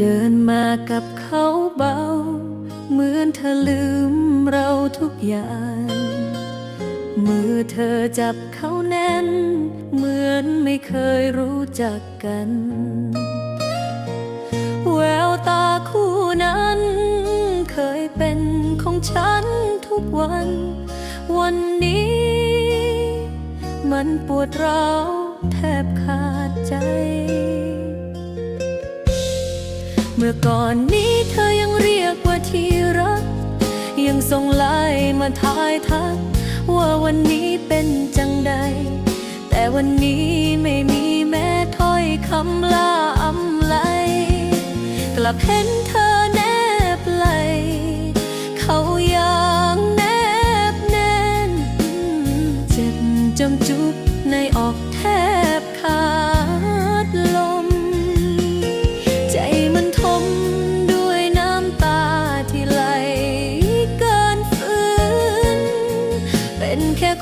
เดินมากับเขาเบา เหมือนเธอลืมเราทุกอย่าง มือเธอจับเขาแน่น เหมือนไม่เคยรู้จักกัน แววตาคู่นั้น เคยเป็นของฉันทุกวัน วันนี้ มันปวดร้าวแทบขาดใจ เมื่อก่อนนี้เธอยังเรียกว่าที่รัก ยังส่งไลน์มาทายทัก ว่าวันนี้เป็นจังใด แต่วันนี้ไม่มีแม้ถ้อยคำลาอำไลกลับเห็นเธอแนบไหลเขาอย่างแนบแน่นเจ็บจมจุก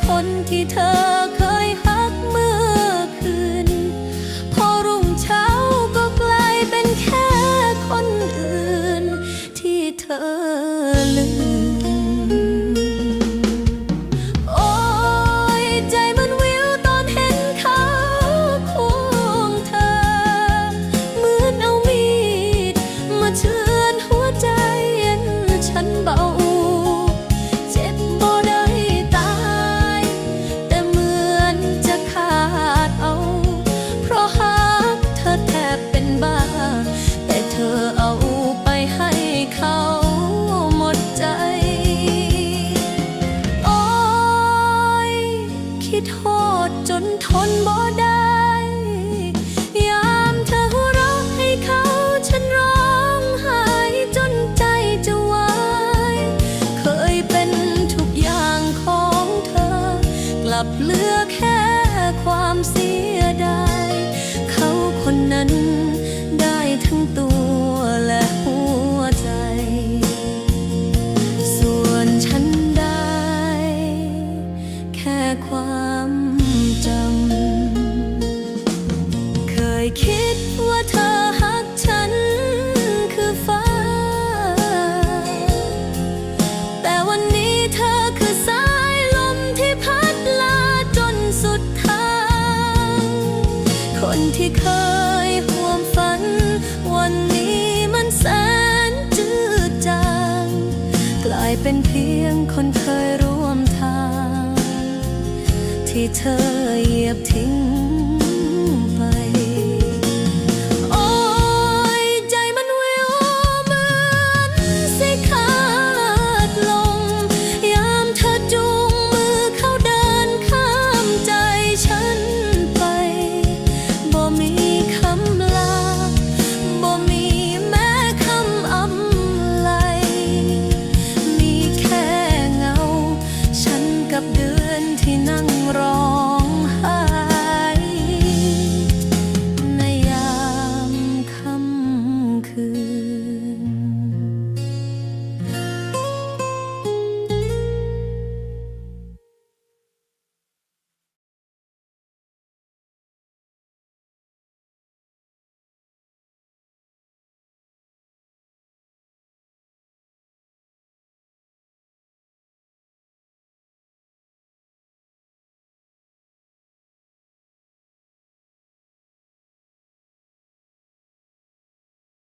คนที่เธอ บเหลือแค่ความเสียดาย เขาคนนั้นได้ทั้งตัว ที่เคยห่วงฝัน วันนี้มันแสนจืดจางกลายเป็นเพียงคนเคยร่วมทาง ที่เธอเหยียบทิ้ง